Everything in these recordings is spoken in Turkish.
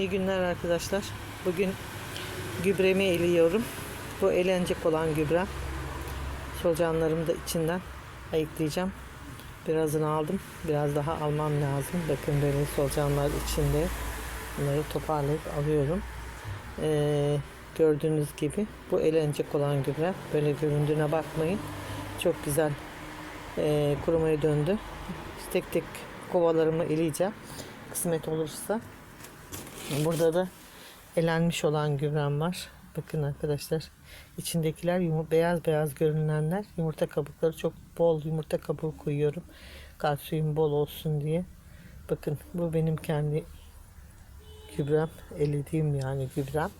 İyi günler arkadaşlar. Bugün gübremi eliyorum. Bu elenecek olan gübre. Solucanlarımı da içinden ayıklayacağım. Birazını aldım. Biraz daha almam lazım. Bakın böyle solucanlar içinde. Bunları toparlayıp alıyorum. Ee, gördüğünüz gibi bu elenecek olan gübre. Böyle göründüğüne bakmayın. Çok güzel ee, kurumaya döndü. Tek tek kovalarımı eleyeceğim. Kısmet olursa. Burada da elenmiş olan gübrem var. Bakın arkadaşlar. içindekiler yumur beyaz beyaz görünenler yumurta kabukları çok bol yumurta kabuğu koyuyorum. Kalsiyum bol olsun diye. Bakın bu benim kendi gübrem. Elediğim yani gübrem.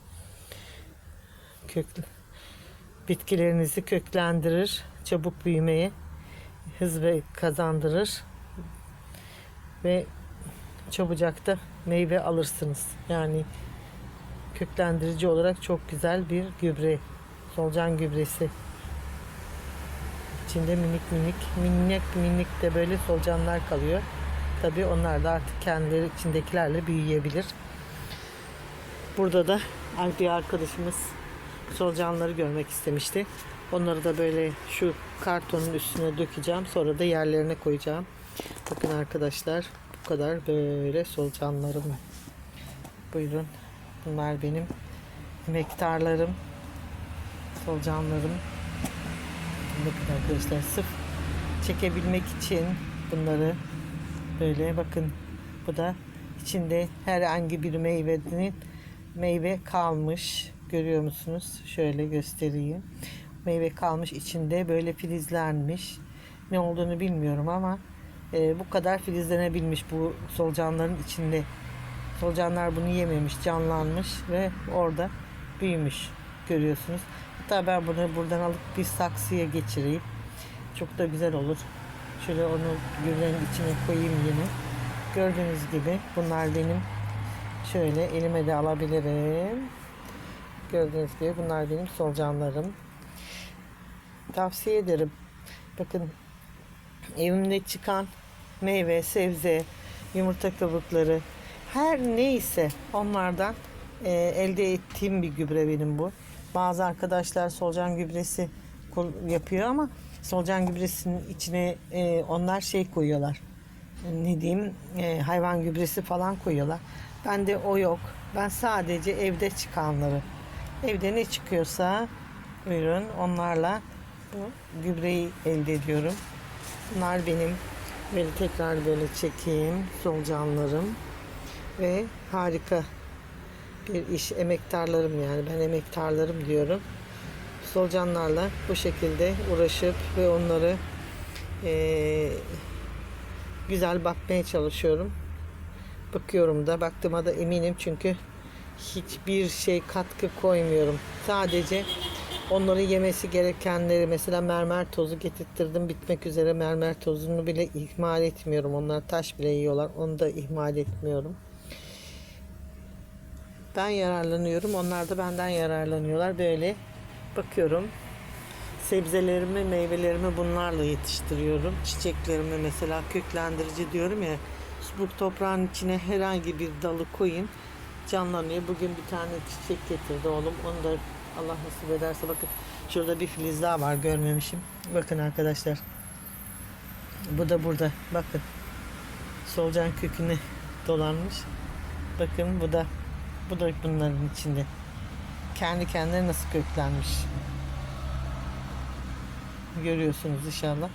Köklü. Bitkilerinizi köklendirir. Çabuk büyümeye hız ve kazandırır. Ve çabucak da meyve alırsınız. Yani köklendirici olarak çok güzel bir gübre. Solucan gübresi. İçinde minik minik, minik minik de böyle solucanlar kalıyor. Tabii onlar da artık kendileri içindekilerle büyüyebilir. Burada da bir arkadaşımız solucanları görmek istemişti. Onları da böyle şu kartonun üstüne dökeceğim. Sonra da yerlerine koyacağım. Bakın arkadaşlar bu kadar böyle solucanlarım. Buyurun. Bunlar benim emektarlarım. Solucanlarım. Bakın arkadaşlar sırf çekebilmek için bunları böyle bakın bu da içinde herhangi bir meyvenin meyve kalmış. Görüyor musunuz? Şöyle göstereyim. Meyve kalmış içinde böyle filizlenmiş. Ne olduğunu bilmiyorum ama e, bu kadar filizlenebilmiş bu solucanların içinde. Solucanlar bunu yememiş, canlanmış ve orada büyümüş görüyorsunuz. Hatta ben bunu buradan alıp bir saksıya geçireyim. Çok da güzel olur. Şöyle onu gübrenin içine koyayım yine. Gördüğünüz gibi bunlar benim şöyle elime de alabilirim. Gördüğünüz gibi bunlar benim solucanlarım. Tavsiye ederim. Bakın evimde çıkan meyve, sebze, yumurta kabukları her neyse onlardan e, elde ettiğim bir gübre benim bu. Bazı arkadaşlar solucan gübresi yapıyor ama solucan gübresinin içine e, onlar şey koyuyorlar. Ne diyeyim e, hayvan gübresi falan koyuyorlar. Bende o yok. Ben sadece evde çıkanları evde ne çıkıyorsa buyurun onlarla bu gübreyi elde ediyorum. Bunlar benim böyle tekrar böyle çekeyim solucanlarım ve harika bir iş emektarlarım yani ben emektarlarım diyorum. Solucanlarla bu şekilde uğraşıp ve onları eee, güzel bakmaya çalışıyorum. Bakıyorum da baktığıma da eminim çünkü hiçbir şey katkı koymuyorum. Sadece onların yemesi gerekenleri mesela mermer tozu getirttirdim bitmek üzere mermer tozunu bile ihmal etmiyorum. Onlar taş bile yiyorlar. Onu da ihmal etmiyorum. Ben yararlanıyorum. Onlar da benden yararlanıyorlar. Böyle bakıyorum. Sebzelerimi, meyvelerimi bunlarla yetiştiriyorum. Çiçeklerimi mesela köklendirici diyorum ya. Bu toprağın içine herhangi bir dalı koyun. Canlanıyor. Bugün bir tane çiçek getirdi oğlum. Onu da Allah nasip ederse bakın. Şurada bir filiz daha var görmemişim. Bakın arkadaşlar. Bu da burada. Bakın. Solucan köküne dolanmış. Bakın bu da bu da bunların içinde. Kendi kendine nasıl köklenmiş. Görüyorsunuz inşallah.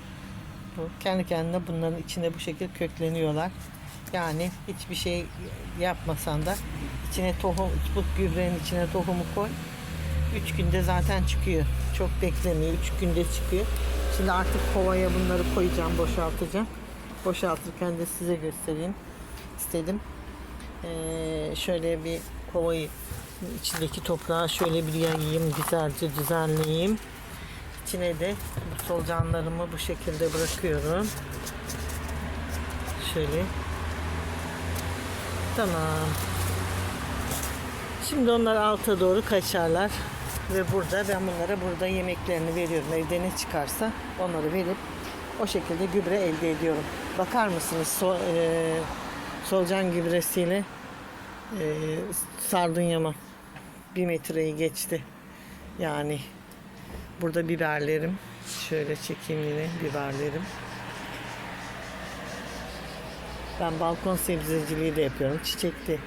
Bu kendi kendine bunların içinde bu şekilde kökleniyorlar. Yani hiçbir şey yapmasan da içine tohum, bu gübrenin içine tohumu koy. 3 günde zaten çıkıyor. Çok beklemiyor. 3 günde çıkıyor. Şimdi artık kovaya bunları koyacağım, boşaltacağım. Boşaltırken de size göstereyim istedim. Ee, şöyle bir kovayı içindeki toprağı şöyle bir yayayım, güzelce düzenleyeyim. İçine de bu solucanlarımı bu şekilde bırakıyorum. Şöyle. Tamam. Şimdi onlar alta doğru kaçarlar. Ve burada ben bunlara burada yemeklerini veriyorum. Evde ne çıkarsa onları verip o şekilde gübre elde ediyorum. Bakar mısınız so, e, solucan gübresiyle Ee, sardunyama bir metreyi geçti. Yani burada biberlerim. Şöyle çekeyim yine biberlerim. Ben balkon sebzeciliği de yapıyorum. Çiçek de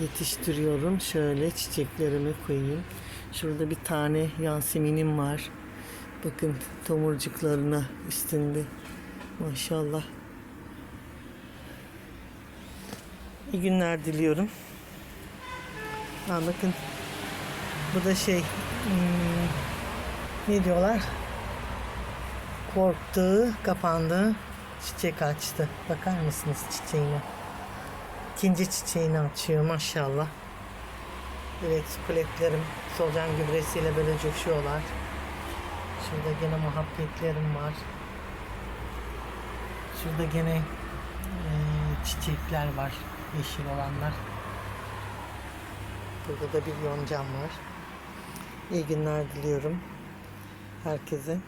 yetiştiriyorum. Şöyle çiçeklerimi koyayım. Şurada bir tane yanseminim var. Bakın tomurcuklarına üstünde. Maşallah. İyi günler diliyorum. Ha bakın. Bu da şey hmm, ne diyorlar? Korktu, kapandı. Çiçek açtı. Bakar mısınız çiçeğine? İkinci çiçeğini açıyor maşallah. Evet sukulentlerim solucan gübresiyle böyle coşuyorlar. Şurada gene muhabbetlerim var. Şurada gene eee, çiçekler var. Yeşil olanlar. Burada da bir yoncam var. İyi günler diliyorum herkese.